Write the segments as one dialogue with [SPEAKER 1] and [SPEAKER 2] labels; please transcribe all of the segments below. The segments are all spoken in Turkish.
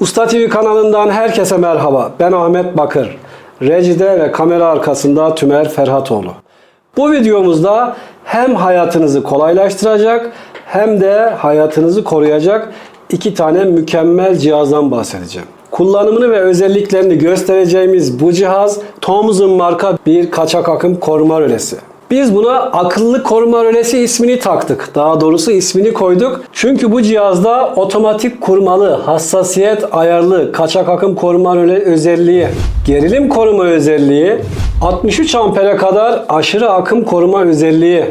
[SPEAKER 1] Usta TV kanalından herkese merhaba. Ben Ahmet Bakır. Rejide ve kamera arkasında Tümer Ferhatoğlu. Bu videomuzda hem hayatınızı kolaylaştıracak hem de hayatınızı koruyacak iki tane mükemmel cihazdan bahsedeceğim. Kullanımını ve özelliklerini göstereceğimiz bu cihaz Thomson marka bir kaçak akım koruma rölesi. Biz buna akıllı koruma rölesi ismini taktık. Daha doğrusu ismini koyduk. Çünkü bu cihazda otomatik kurmalı, hassasiyet ayarlı, kaçak akım koruma röle özelliği, gerilim koruma özelliği, 63 ampere kadar aşırı akım koruma özelliği,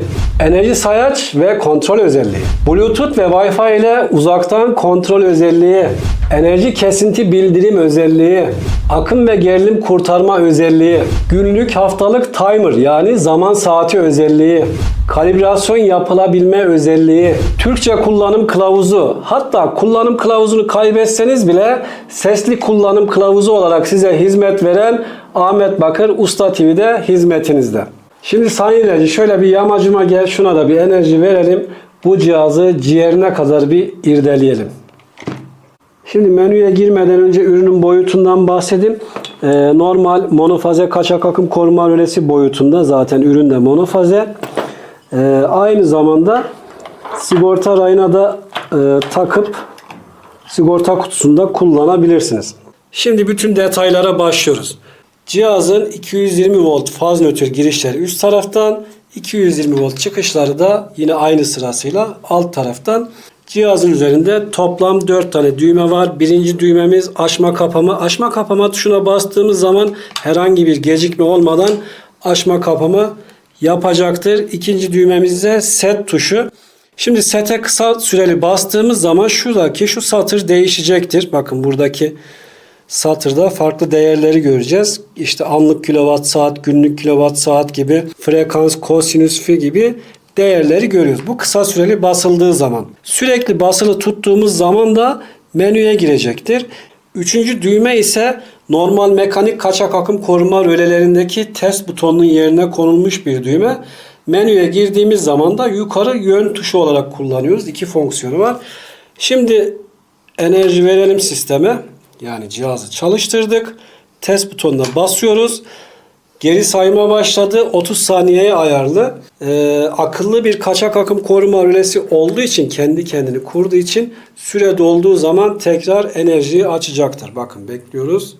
[SPEAKER 1] enerji sayaç ve kontrol özelliği, Bluetooth ve Wi-Fi ile uzaktan kontrol özelliği, enerji kesinti bildirim özelliği, akım ve gerilim kurtarma özelliği, günlük haftalık timer yani zaman saati özelliği, kalibrasyon yapılabilme özelliği, Türkçe kullanım kılavuzu, hatta kullanım kılavuzunu kaybetseniz bile sesli kullanım kılavuzu olarak size hizmet veren Ahmet Bakır Usta TV'de hizmetinizde. Şimdi sayın ilacı şöyle bir yamacıma gel şuna da bir enerji verelim. Bu cihazı ciğerine kadar bir irdeleyelim. Şimdi menüye girmeden önce ürünün boyutundan bahsedeyim. Ee, normal monofaze kaçak akım koruma rölesi boyutunda zaten ürün de monofaze. Ee, aynı zamanda sigorta rayına da e, takıp sigorta kutusunda kullanabilirsiniz. Şimdi bütün detaylara başlıyoruz. Cihazın 220 volt faz nötr girişleri üst taraftan, 220 volt çıkışları da yine aynı sırasıyla alt taraftan. Cihazın üzerinde toplam 4 tane düğme var. Birinci düğmemiz açma kapama. Açma kapama tuşuna bastığımız zaman herhangi bir gecikme olmadan açma kapama yapacaktır. İkinci düğmemiz ise set tuşu. Şimdi sete kısa süreli bastığımız zaman şuradaki şu satır değişecektir. Bakın buradaki satırda farklı değerleri göreceğiz. İşte anlık kilowatt saat, günlük kilowatt saat gibi, frekans, kosinüs fi gibi değerleri görüyoruz. Bu kısa süreli basıldığı zaman. Sürekli basılı tuttuğumuz zaman da menüye girecektir. Üçüncü düğme ise normal mekanik kaçak akım koruma rölelerindeki test butonunun yerine konulmuş bir düğme. Menüye girdiğimiz zaman da yukarı yön tuşu olarak kullanıyoruz. İki fonksiyonu var. Şimdi enerji verelim sisteme. Yani cihazı çalıştırdık. Test butonuna basıyoruz. Geri sayma başladı. 30 saniyeye ayarlı. Ee, akıllı bir kaçak akım koruma rölesi olduğu için kendi kendini kurduğu için süre dolduğu zaman tekrar enerjiyi açacaktır. Bakın bekliyoruz.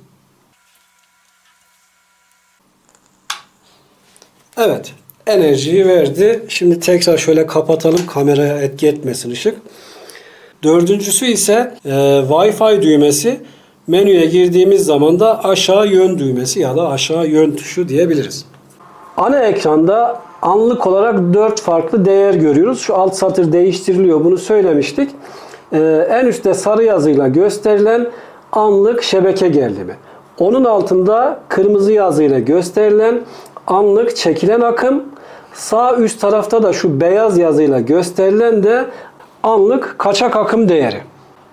[SPEAKER 1] Evet. Enerjiyi verdi. Şimdi tekrar şöyle kapatalım kameraya etki etmesin ışık. Dördüncüsü ise e, Wi-Fi düğmesi. Menüye girdiğimiz zaman da aşağı yön düğmesi ya da aşağı yön tuşu diyebiliriz. Ana ekranda anlık olarak 4 farklı değer görüyoruz. Şu alt satır değiştiriliyor. Bunu söylemiştik. Ee, en üstte sarı yazıyla gösterilen anlık şebeke gerilimi. Onun altında kırmızı yazıyla gösterilen anlık çekilen akım. Sağ üst tarafta da şu beyaz yazıyla gösterilen de anlık kaçak akım değeri.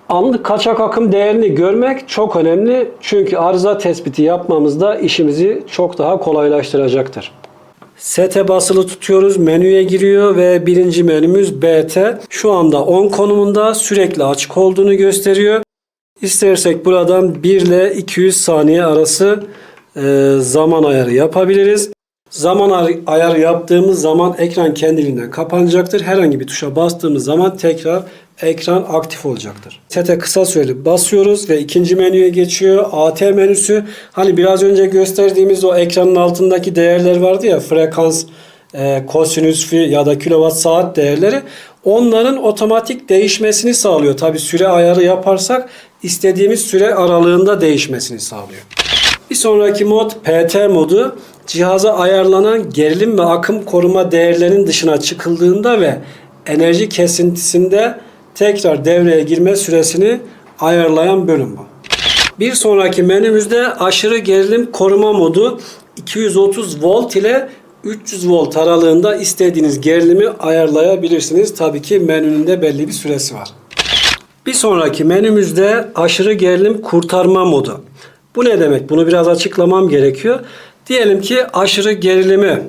[SPEAKER 1] Anlık kaçak akım değerini görmek çok önemli. Çünkü arıza tespiti yapmamızda işimizi çok daha kolaylaştıracaktır. Sete basılı tutuyoruz. Menüye giriyor ve birinci menümüz BT. Şu anda 10 konumunda sürekli açık olduğunu gösteriyor. İstersek buradan 1 ile 200 saniye arası e, zaman ayarı yapabiliriz. Zaman ay- ayarı yaptığımız zaman ekran kendiliğinden kapanacaktır. Herhangi bir tuşa bastığımız zaman tekrar ekran aktif olacaktır. Sete kısa süreli basıyoruz ve ikinci menüye geçiyor. AT menüsü. Hani biraz önce gösterdiğimiz o ekranın altındaki değerler vardı ya frekans, e, kosinüs fi ya da kilowatt saat değerleri onların otomatik değişmesini sağlıyor. Tabi süre ayarı yaparsak istediğimiz süre aralığında değişmesini sağlıyor. Bir sonraki mod PT modu. Cihaza ayarlanan gerilim ve akım koruma değerlerinin dışına çıkıldığında ve enerji kesintisinde tekrar devreye girme süresini ayarlayan bölüm bu. Bir sonraki menümüzde aşırı gerilim koruma modu 230 volt ile 300 volt aralığında istediğiniz gerilimi ayarlayabilirsiniz. Tabii ki menünün de belli bir süresi var. Bir sonraki menümüzde aşırı gerilim kurtarma modu. Bu ne demek? Bunu biraz açıklamam gerekiyor. Diyelim ki aşırı gerilimi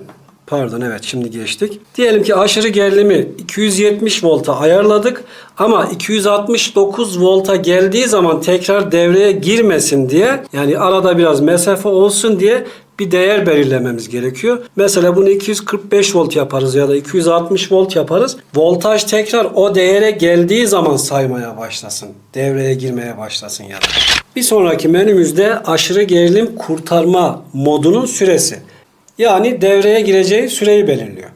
[SPEAKER 1] Pardon evet şimdi geçtik. Diyelim ki aşırı gerilimi 270 volta ayarladık ama 269 volta geldiği zaman tekrar devreye girmesin diye yani arada biraz mesafe olsun diye bir değer belirlememiz gerekiyor. Mesela bunu 245 volt yaparız ya da 260 volt yaparız. Voltaj tekrar o değere geldiği zaman saymaya başlasın. Devreye girmeye başlasın ya. Bir sonraki menümüzde aşırı gerilim kurtarma modunun süresi. Yani devreye gireceği süreyi belirliyor.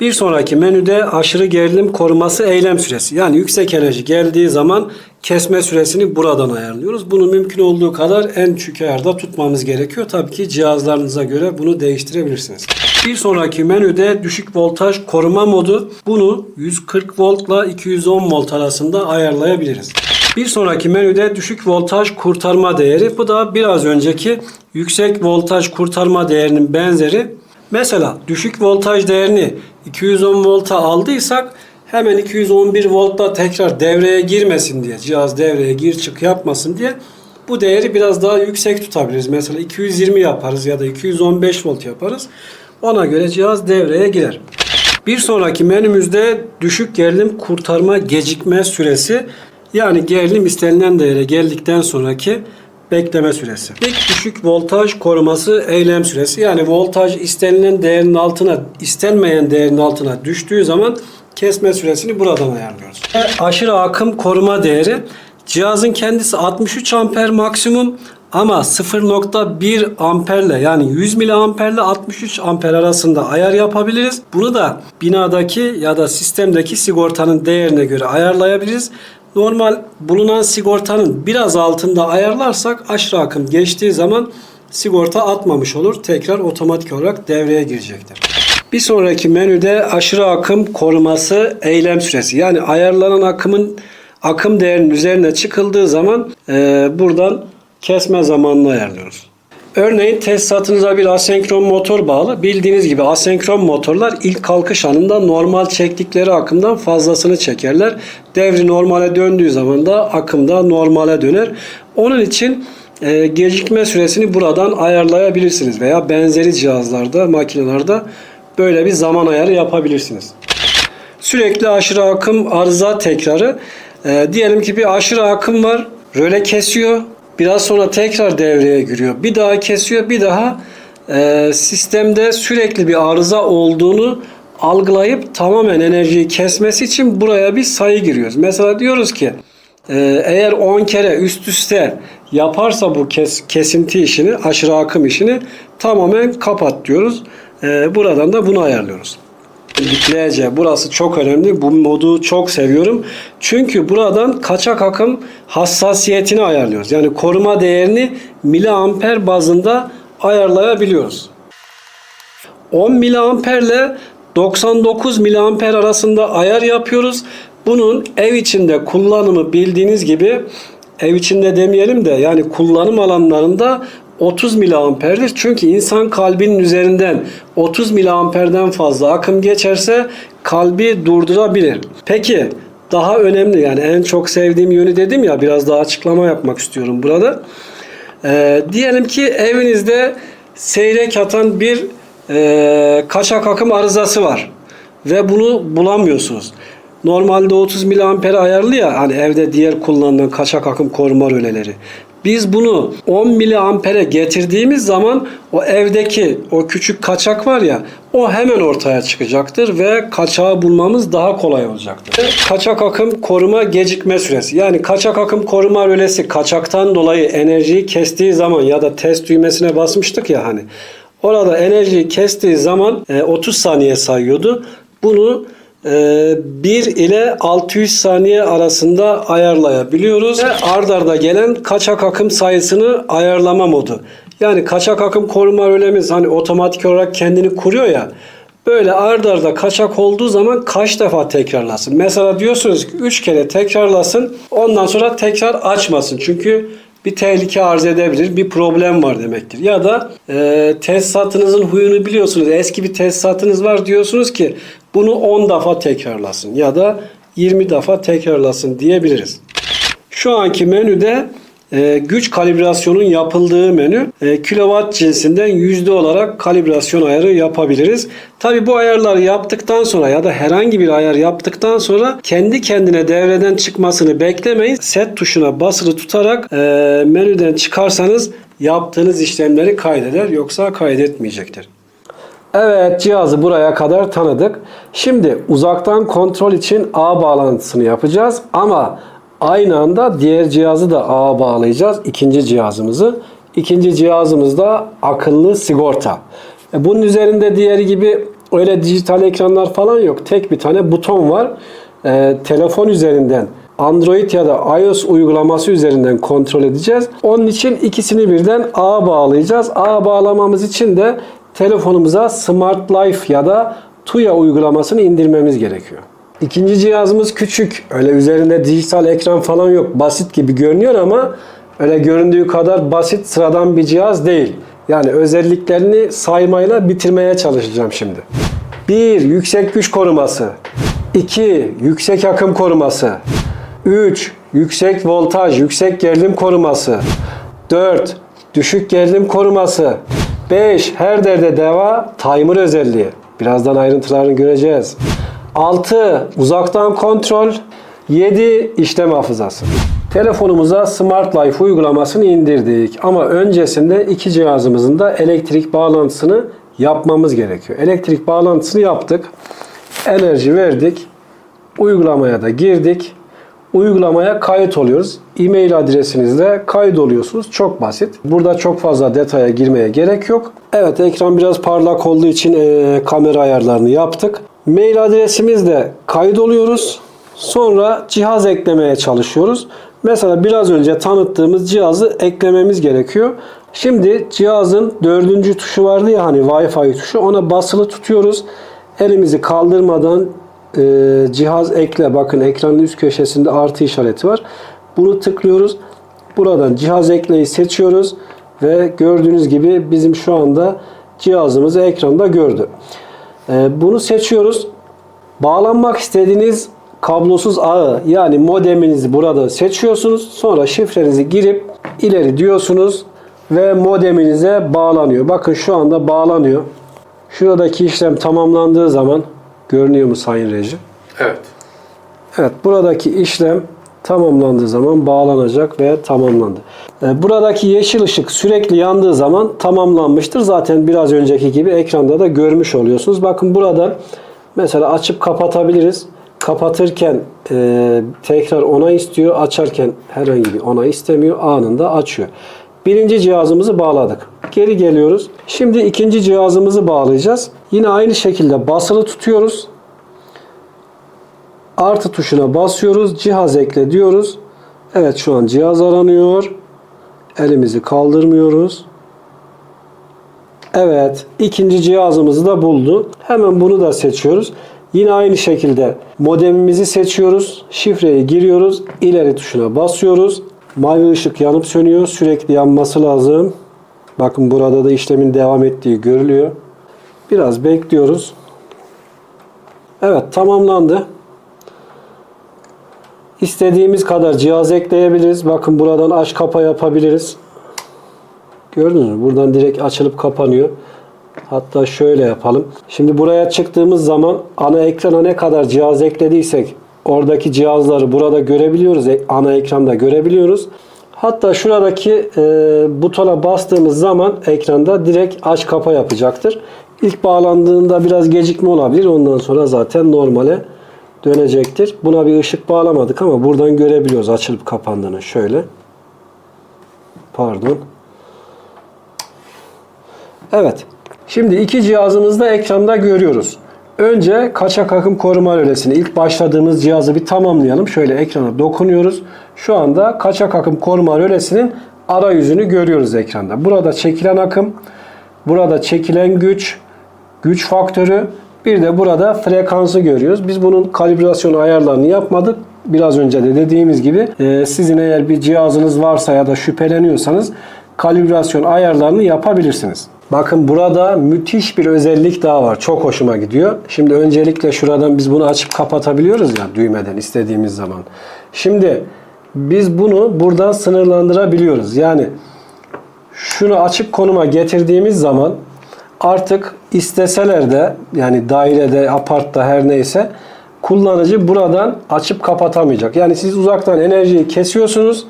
[SPEAKER 1] Bir sonraki menüde aşırı gerilim koruması eylem süresi. Yani yüksek enerji geldiği zaman kesme süresini buradan ayarlıyoruz. Bunu mümkün olduğu kadar en düşük ayarda tutmamız gerekiyor. Tabii ki cihazlarınıza göre bunu değiştirebilirsiniz. Bir sonraki menüde düşük voltaj koruma modu. Bunu 140 voltla 210 volt arasında ayarlayabiliriz. Bir sonraki menüde düşük voltaj kurtarma değeri. Bu da biraz önceki yüksek voltaj kurtarma değerinin benzeri. Mesela düşük voltaj değerini 210 volta aldıysak hemen 211 voltta tekrar devreye girmesin diye cihaz devreye gir çık yapmasın diye bu değeri biraz daha yüksek tutabiliriz. Mesela 220 yaparız ya da 215 volt yaparız. Ona göre cihaz devreye girer. Bir sonraki menümüzde düşük gerilim kurtarma gecikme süresi yani gerilim istenilen değere geldikten sonraki bekleme süresi. İlk düşük voltaj koruması eylem süresi. Yani voltaj istenilen değerin altına, istenmeyen değerin altına düştüğü zaman kesme süresini buradan ayarlıyoruz. Aşırı akım koruma değeri. Cihazın kendisi 63 amper maksimum ama 0.1 amperle yani 100 miliamperle 63 amper arasında ayar yapabiliriz. Bunu da binadaki ya da sistemdeki sigortanın değerine göre ayarlayabiliriz. Normal bulunan sigortanın biraz altında ayarlarsak aşırı akım geçtiği zaman sigorta atmamış olur. Tekrar otomatik olarak devreye girecektir. Bir sonraki menüde aşırı akım koruması eylem süresi. Yani ayarlanan akımın akım değerinin üzerine çıkıldığı zaman e, buradan kesme zamanını ayarlıyoruz. Örneğin tesisatınıza bir asenkron motor bağlı. Bildiğiniz gibi asenkron motorlar ilk kalkış anında normal çektikleri akımdan fazlasını çekerler. Devri normale döndüğü zaman da akım da normale döner. Onun için e, gecikme süresini buradan ayarlayabilirsiniz veya benzeri cihazlarda, makinelerde böyle bir zaman ayarı yapabilirsiniz. Sürekli aşırı akım arıza tekrarı. E, diyelim ki bir aşırı akım var. Röle kesiyor. Biraz sonra tekrar devreye giriyor. Bir daha kesiyor. Bir daha e, sistemde sürekli bir arıza olduğunu algılayıp tamamen enerjiyi kesmesi için buraya bir sayı giriyoruz. Mesela diyoruz ki e, eğer 10 kere üst üste yaparsa bu kes, kesinti işini, aşırı akım işini tamamen kapat diyoruz. E, buradan da bunu ayarlıyoruz. Dikleyece burası çok önemli. Bu modu çok seviyorum. Çünkü buradan kaçak akım hassasiyetini ayarlıyoruz. Yani koruma değerini miliamper bazında ayarlayabiliyoruz. 10 miliamper ile 99 miliamper arasında ayar yapıyoruz. Bunun ev içinde kullanımı bildiğiniz gibi ev içinde demeyelim de yani kullanım alanlarında 30 miliamperdir. Çünkü insan kalbinin üzerinden 30 miliamperden fazla akım geçerse kalbi durdurabilir. Peki daha önemli yani en çok sevdiğim yönü dedim ya biraz daha açıklama yapmak istiyorum burada. Ee, diyelim ki evinizde seyrek atan bir e, kaçak akım arızası var ve bunu bulamıyorsunuz. Normalde 30 miliamper ayarlı ya hani evde diğer kullanılan kaçak akım koruma röleleri. Biz bunu 10 miliampere getirdiğimiz zaman o evdeki o küçük kaçak var ya o hemen ortaya çıkacaktır ve kaçağı bulmamız daha kolay olacaktır. Kaçak akım koruma gecikme süresi. Yani kaçak akım koruma rölesi kaçaktan dolayı enerjiyi kestiği zaman ya da test düğmesine basmıştık ya hani. Orada enerjiyi kestiği zaman 30 saniye sayıyordu. Bunu 1 ile 600 saniye arasında ayarlayabiliyoruz. Ve ard arda gelen kaçak akım sayısını ayarlama modu. Yani kaçak akım koruma rölemiz hani otomatik olarak kendini kuruyor ya. Böyle ard arda kaçak olduğu zaman kaç defa tekrarlasın? Mesela diyorsunuz ki 3 kere tekrarlasın ondan sonra tekrar açmasın. Çünkü bir tehlike arz edebilir, bir problem var demektir. Ya da e, tesisatınızın huyunu biliyorsunuz. Eski bir tesisatınız var diyorsunuz ki bunu 10 defa tekrarlasın ya da 20 defa tekrarlasın diyebiliriz. Şu anki menüde e, güç kalibrasyonun yapıldığı menü. E, kilowatt cinsinden yüzde olarak kalibrasyon ayarı yapabiliriz. Tabi bu ayarları yaptıktan sonra ya da herhangi bir ayar yaptıktan sonra kendi kendine devreden çıkmasını beklemeyin. Set tuşuna basılı tutarak e, menüden çıkarsanız yaptığınız işlemleri kaydeder yoksa kaydetmeyecektir. Evet cihazı buraya kadar tanıdık. Şimdi uzaktan kontrol için ağ bağlantısını yapacağız ama aynı anda diğer cihazı da ağa bağlayacağız. ikinci cihazımızı. İkinci cihazımız da akıllı sigorta. E, Bunun üzerinde diğeri gibi öyle dijital ekranlar falan yok. Tek bir tane buton var. E, telefon üzerinden Android ya da iOS uygulaması üzerinden kontrol edeceğiz. Onun için ikisini birden ağa bağlayacağız. Ağa bağlamamız için de telefonumuza Smart Life ya da Tuya uygulamasını indirmemiz gerekiyor. İkinci cihazımız küçük. Öyle üzerinde dijital ekran falan yok. Basit gibi görünüyor ama öyle göründüğü kadar basit sıradan bir cihaz değil. Yani özelliklerini saymayla bitirmeye çalışacağım şimdi. 1. Yüksek güç koruması. 2. Yüksek akım koruması. 3. Yüksek voltaj, yüksek gerilim koruması. 4. Düşük gerilim koruması. 5. Her derde deva timer özelliği. Birazdan ayrıntılarını göreceğiz. 6. Uzaktan kontrol. 7. işlem hafızası. Telefonumuza Smart Life uygulamasını indirdik. Ama öncesinde iki cihazımızın da elektrik bağlantısını yapmamız gerekiyor. Elektrik bağlantısını yaptık. Enerji verdik. Uygulamaya da girdik. Uygulamaya kayıt oluyoruz. E-mail adresinizle kayıt oluyorsunuz. Çok basit. Burada çok fazla detaya girmeye gerek yok. Evet ekran biraz parlak olduğu için eee, kamera ayarlarını yaptık. Mail adresimizle kayıt oluyoruz. Sonra cihaz eklemeye çalışıyoruz. Mesela biraz önce tanıttığımız cihazı eklememiz gerekiyor. Şimdi cihazın dördüncü tuşu vardı ya hani Wi-Fi tuşu ona basılı tutuyoruz. Elimizi kaldırmadan e, cihaz ekle bakın ekranın üst köşesinde artı işareti var. Bunu tıklıyoruz. Buradan cihaz ekleyi seçiyoruz ve gördüğünüz gibi bizim şu anda cihazımızı ekranda gördü. E, bunu seçiyoruz. Bağlanmak istediğiniz kablosuz ağı yani modeminizi burada seçiyorsunuz. Sonra şifrenizi girip ileri diyorsunuz ve modeminize bağlanıyor. Bakın şu anda bağlanıyor. Şuradaki işlem tamamlandığı zaman görünüyor mu Sayın Reji?
[SPEAKER 2] Evet.
[SPEAKER 1] Evet buradaki işlem tamamlandığı zaman bağlanacak ve tamamlandı. E, Buradaki yeşil ışık sürekli yandığı zaman tamamlanmıştır. Zaten biraz önceki gibi ekranda da görmüş oluyorsunuz. Bakın burada mesela açıp kapatabiliriz. Kapatırken e, tekrar onay istiyor. Açarken herhangi bir onay istemiyor. Anında açıyor. Birinci cihazımızı bağladık. Geri geliyoruz. Şimdi ikinci cihazımızı bağlayacağız. Yine aynı şekilde basılı tutuyoruz. Artı tuşuna basıyoruz. Cihaz ekle diyoruz. Evet şu an cihaz aranıyor. Elimizi kaldırmıyoruz. Evet ikinci cihazımızı da buldu. Hemen bunu da seçiyoruz. Yine aynı şekilde modemimizi seçiyoruz. Şifreyi giriyoruz. İleri tuşuna basıyoruz. Mavi ışık yanıp sönüyor. Sürekli yanması lazım. Bakın burada da işlemin devam ettiği görülüyor. Biraz bekliyoruz. Evet tamamlandı. İstediğimiz kadar cihaz ekleyebiliriz. Bakın buradan aç kapa yapabiliriz. Gördünüz mü? Buradan direkt açılıp kapanıyor. Hatta şöyle yapalım. Şimdi buraya çıktığımız zaman ana ekrana ne kadar cihaz eklediysek oradaki cihazları burada görebiliyoruz. E- Ana ekranda görebiliyoruz. Hatta şuradaki e, butona bastığımız zaman ekranda direkt aç kapa yapacaktır. İlk bağlandığında biraz gecikme olabilir. Ondan sonra zaten normale dönecektir. Buna bir ışık bağlamadık ama buradan görebiliyoruz açılıp kapandığını. Şöyle. Pardon. Evet. Şimdi iki cihazımızı da ekranda görüyoruz. Önce kaçak akım koruma rölesini ilk başladığımız cihazı bir tamamlayalım. Şöyle ekrana dokunuyoruz. Şu anda kaçak akım koruma rölesinin arayüzünü görüyoruz ekranda. Burada çekilen akım, burada çekilen güç, güç faktörü, bir de burada frekansı görüyoruz. Biz bunun kalibrasyon ayarlarını yapmadık. Biraz önce de dediğimiz gibi e, sizin eğer bir cihazınız varsa ya da şüpheleniyorsanız kalibrasyon ayarlarını yapabilirsiniz. Bakın burada müthiş bir özellik daha var. Çok hoşuma gidiyor. Şimdi öncelikle şuradan biz bunu açıp kapatabiliyoruz ya düğmeden istediğimiz zaman. Şimdi biz bunu buradan sınırlandırabiliyoruz. Yani şunu açık konuma getirdiğimiz zaman artık isteseler de yani dairede, apartta her neyse kullanıcı buradan açıp kapatamayacak. Yani siz uzaktan enerjiyi kesiyorsunuz.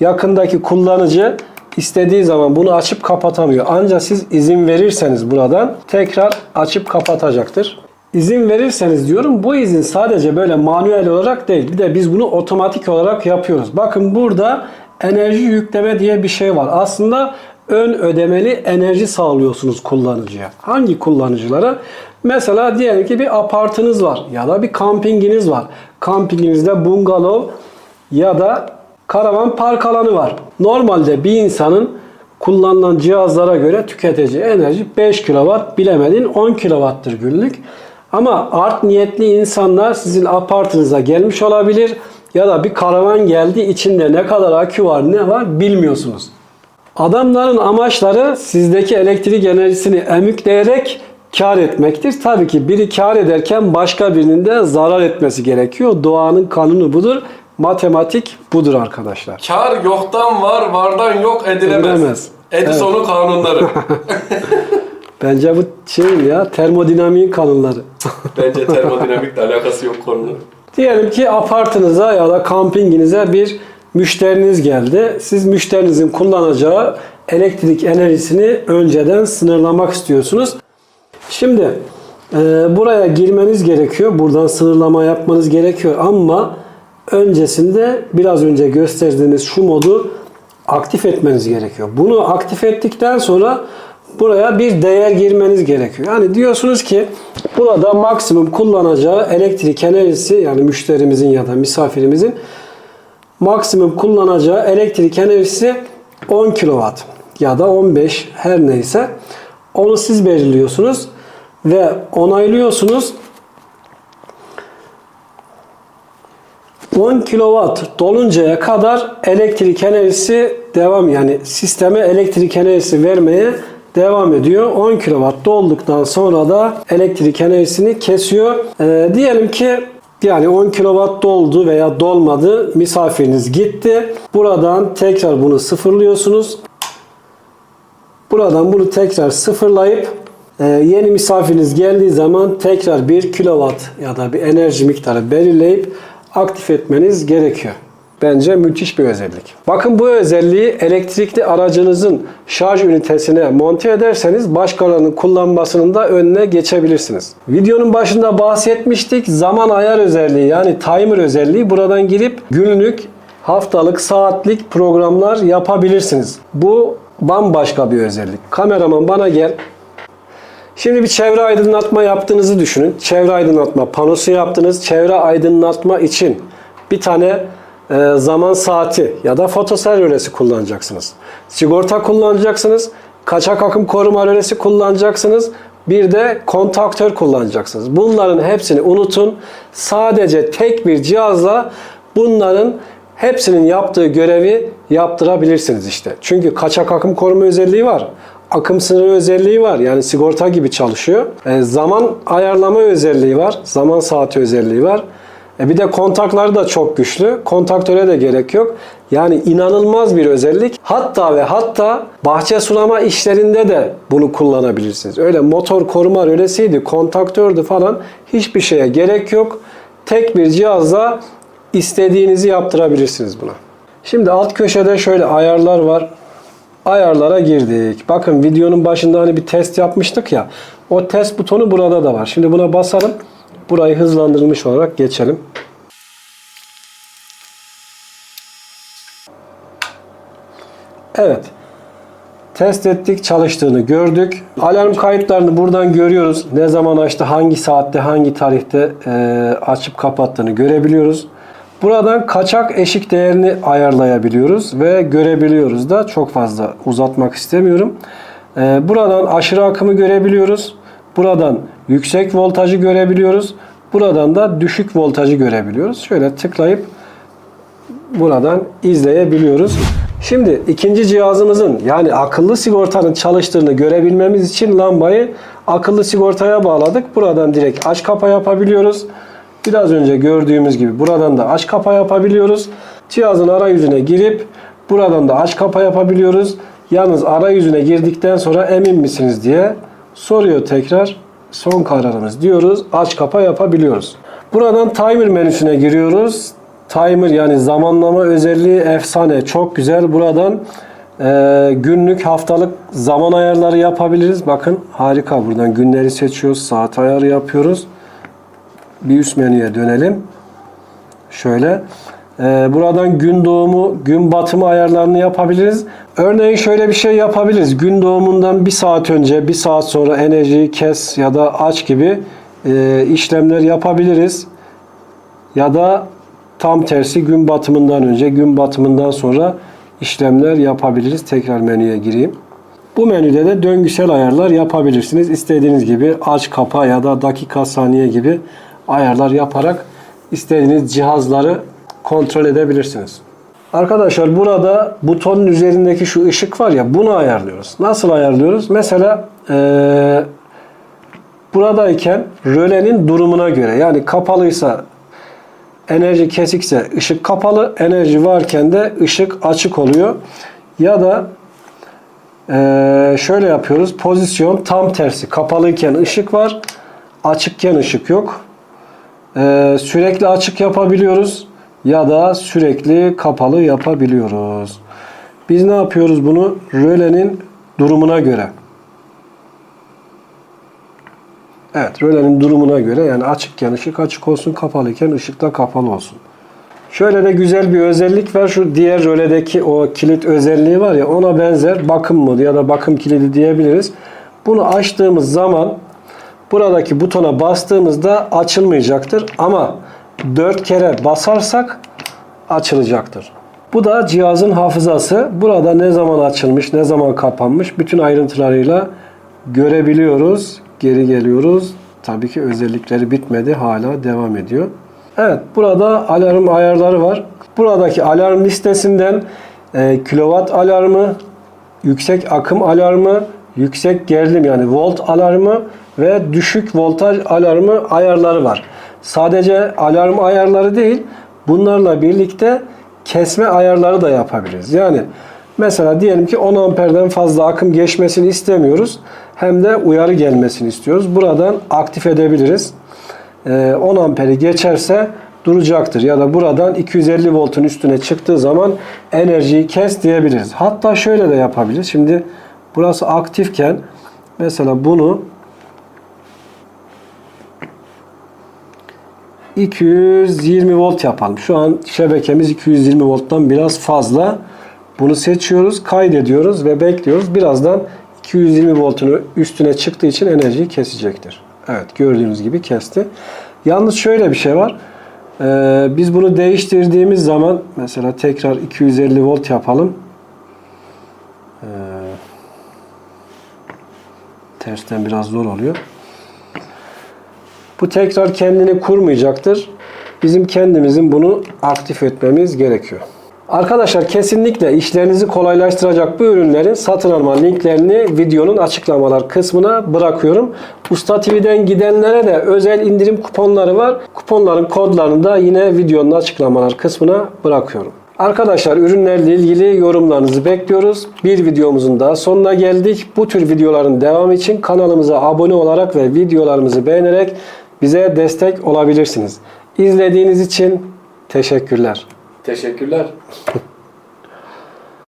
[SPEAKER 1] Yakındaki kullanıcı istediği zaman bunu açıp kapatamıyor. Ancak siz izin verirseniz buradan tekrar açıp kapatacaktır. İzin verirseniz diyorum bu izin sadece böyle manuel olarak değil. Bir de biz bunu otomatik olarak yapıyoruz. Bakın burada enerji yükleme diye bir şey var. Aslında ön ödemeli enerji sağlıyorsunuz kullanıcıya. Hangi kullanıcılara? Mesela diyelim ki bir apartınız var ya da bir kampinginiz var. Kampinginizde bungalov ya da karavan park alanı var. Normalde bir insanın kullanılan cihazlara göre tüketeceği enerji 5 kW bilemedin 10 kW'tır günlük. Ama art niyetli insanlar sizin apartınıza gelmiş olabilir ya da bir karavan geldi içinde ne kadar akü var ne var bilmiyorsunuz. Adamların amaçları sizdeki elektrik enerjisini emükleyerek kar etmektir. Tabii ki biri kar ederken başka birinin de zarar etmesi gerekiyor. Doğanın kanunu budur. Matematik budur arkadaşlar.
[SPEAKER 2] Kar yoktan var, vardan yok edilemez.
[SPEAKER 1] Edilemez.
[SPEAKER 2] Edison'un kanunları.
[SPEAKER 1] Bence bu şey ya termodinamiğin kanunları.
[SPEAKER 2] Bence termodinamikle alakası yok konunun.
[SPEAKER 1] Diyelim ki apartınıza ya da kampinginize bir müşteriniz geldi. Siz müşterinizin kullanacağı elektrik enerjisini önceden sınırlamak istiyorsunuz. Şimdi e, buraya girmeniz gerekiyor. Buradan sınırlama yapmanız gerekiyor ama öncesinde biraz önce gösterdiğiniz şu modu aktif etmeniz gerekiyor. Bunu aktif ettikten sonra buraya bir değer girmeniz gerekiyor. Yani diyorsunuz ki burada maksimum kullanacağı elektrik enerjisi yani müşterimizin ya da misafirimizin maksimum kullanacağı elektrik enerjisi 10 kW ya da 15 her neyse onu siz belirliyorsunuz ve onaylıyorsunuz. 10 kW doluncaya kadar elektrik enerjisi devam yani sisteme elektrik enerjisi vermeye devam ediyor. 10 kW dolduktan sonra da elektrik enerjisini kesiyor. Ee, diyelim ki yani 10 kW doldu veya dolmadı. Misafiriniz gitti. Buradan tekrar bunu sıfırlıyorsunuz. Buradan bunu tekrar sıfırlayıp e, yeni misafiriniz geldiği zaman tekrar 1 kW ya da bir enerji miktarı belirleyip aktif etmeniz gerekiyor. Bence müthiş bir özellik. Bakın bu özelliği elektrikli aracınızın şarj ünitesine monte ederseniz başkalarının kullanmasının da önüne geçebilirsiniz. Videonun başında bahsetmiştik. Zaman ayar özelliği yani timer özelliği buradan girip günlük, haftalık, saatlik programlar yapabilirsiniz. Bu bambaşka bir özellik. Kameraman bana gel. Şimdi bir çevre aydınlatma yaptığınızı düşünün. Çevre aydınlatma panosu yaptınız. Çevre aydınlatma için bir tane zaman saati ya da fotosel rölesi kullanacaksınız. Sigorta kullanacaksınız. Kaçak akım koruma rölesi kullanacaksınız. Bir de kontaktör kullanacaksınız. Bunların hepsini unutun. Sadece tek bir cihazla bunların hepsinin yaptığı görevi yaptırabilirsiniz işte. Çünkü kaçak akım koruma özelliği var. Akım sınırı özelliği var. Yani sigorta gibi çalışıyor. E, zaman ayarlama özelliği var. Zaman saati özelliği var. E bir de kontakları da çok güçlü. Kontaktöre de gerek yok. Yani inanılmaz bir özellik. Hatta ve hatta bahçe sulama işlerinde de bunu kullanabilirsiniz. Öyle motor koruma rölesiydi, kontaktördü falan hiçbir şeye gerek yok. Tek bir cihazla istediğinizi yaptırabilirsiniz buna. Şimdi alt köşede şöyle ayarlar var. Ayarlara girdik. Bakın videonun başında hani bir test yapmıştık ya. O test butonu burada da var. Şimdi buna basalım. Burayı hızlandırılmış olarak geçelim. Evet. Test ettik, çalıştığını gördük. Alarm kayıtlarını buradan görüyoruz. Ne zaman açtı, hangi saatte, hangi tarihte e, açıp kapattığını görebiliyoruz. Buradan kaçak eşik değerini ayarlayabiliyoruz ve görebiliyoruz da çok fazla uzatmak istemiyorum. E, buradan aşırı akımı görebiliyoruz. Buradan yüksek voltajı görebiliyoruz. Buradan da düşük voltajı görebiliyoruz. Şöyle tıklayıp buradan izleyebiliyoruz. Şimdi ikinci cihazımızın yani akıllı sigortanın çalıştığını görebilmemiz için lambayı akıllı sigortaya bağladık. Buradan direkt aç kapa yapabiliyoruz. Biraz önce gördüğümüz gibi buradan da aç kapa yapabiliyoruz. Cihazın arayüzüne girip buradan da aç kapa yapabiliyoruz. Yalnız arayüzüne girdikten sonra emin misiniz diye soruyor tekrar. Son kararımız diyoruz. Aç kapa yapabiliyoruz. Buradan timer menüsüne giriyoruz. Timer yani zamanlama özelliği efsane. Çok güzel. Buradan e, günlük haftalık zaman ayarları yapabiliriz. Bakın harika. Buradan günleri seçiyoruz. Saat ayarı yapıyoruz. Bir üst menüye dönelim. Şöyle. Ee, buradan gün doğumu, gün batımı ayarlarını yapabiliriz. Örneğin şöyle bir şey yapabiliriz. Gün doğumundan bir saat önce, bir saat sonra enerjiyi kes ya da aç gibi e, işlemler yapabiliriz. Ya da tam tersi gün batımından önce, gün batımından sonra işlemler yapabiliriz. Tekrar menüye gireyim. Bu menüde de döngüsel ayarlar yapabilirsiniz. İstediğiniz gibi aç kapa ya da dakika saniye gibi ayarlar yaparak istediğiniz cihazları kontrol edebilirsiniz. Arkadaşlar burada butonun üzerindeki şu ışık var ya bunu ayarlıyoruz. Nasıl ayarlıyoruz? Mesela eee, buradayken rölenin durumuna göre yani kapalıysa enerji kesikse ışık kapalı, enerji varken de ışık açık oluyor. Ya da ee, şöyle yapıyoruz. Pozisyon tam tersi. Kapalıyken ışık var. Açıkken ışık yok. Ee, sürekli açık yapabiliyoruz. Ya da sürekli kapalı yapabiliyoruz. Biz ne yapıyoruz bunu? Rölenin durumuna göre. Evet, rölenin durumuna göre yani açıkken ışık açık olsun, kapalıyken ışık da kapalı olsun. Şöyle de güzel bir özellik var. Şu diğer röledeki o kilit özelliği var ya ona benzer bakım modu ya da bakım kilidi diyebiliriz. Bunu açtığımız zaman buradaki butona bastığımızda açılmayacaktır ama 4 kere basarsak açılacaktır. Bu da cihazın hafızası. Burada ne zaman açılmış, ne zaman kapanmış bütün ayrıntılarıyla görebiliyoruz. Geri geliyoruz. Tabii ki özellikleri bitmedi. Hala devam ediyor. Evet, burada alarm ayarları var. Buradaki alarm listesinden e, kilowatt alarmı, yüksek akım alarmı, yüksek gerilim yani volt alarmı ve düşük voltaj alarmı ayarları var. Sadece alarm ayarları değil, bunlarla birlikte kesme ayarları da yapabiliriz. Yani mesela diyelim ki 10 amperden fazla akım geçmesini istemiyoruz. Hem de uyarı gelmesini istiyoruz. Buradan aktif edebiliriz. Ee, 10 amperi geçerse duracaktır. Ya da buradan 250 voltun üstüne çıktığı zaman enerjiyi kes diyebiliriz. Hatta şöyle de yapabiliriz. Şimdi burası aktifken mesela bunu 220 volt yapalım. Şu an şebekemiz 220 volttan biraz fazla. Bunu seçiyoruz, kaydediyoruz ve bekliyoruz. Birazdan 220 voltun üstüne çıktığı için enerjiyi kesecektir. Evet gördüğünüz gibi kesti. Yalnız şöyle bir şey var. Ee, biz bunu değiştirdiğimiz zaman mesela tekrar 250 volt yapalım. Ee, tersten biraz zor oluyor. Bu tekrar kendini kurmayacaktır. Bizim kendimizin bunu aktif etmemiz gerekiyor. Arkadaşlar kesinlikle işlerinizi kolaylaştıracak bu ürünlerin satın alma linklerini videonun açıklamalar kısmına bırakıyorum. Usta TV'den gidenlere de özel indirim kuponları var. Kuponların kodlarını da yine videonun açıklamalar kısmına bırakıyorum. Arkadaşlar ürünlerle ilgili yorumlarınızı bekliyoruz. Bir videomuzun daha sonuna geldik. Bu tür videoların devamı için kanalımıza abone olarak ve videolarımızı beğenerek bize destek olabilirsiniz. İzlediğiniz için teşekkürler.
[SPEAKER 2] Teşekkürler.